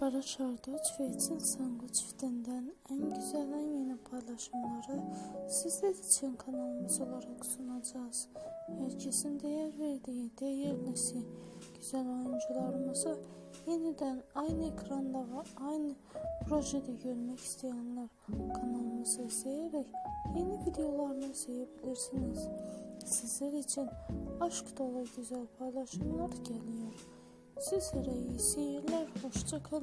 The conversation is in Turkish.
Barış Arduç ve İçin Sango çiftinden en güzel en yeni paylaşımları sizler için kanalımız olarak sunacağız. Herkesin değer verdiği değerlisi güzel oyuncularımızı yeniden aynı ekranda ve aynı projede görmek isteyenler kanalımızı izleyerek yeni videolarını izleyebilirsiniz. Sizler için aşk dolu güzel paylaşımlar geliyor. Sizlere iyi seyirler, hoşçakalın.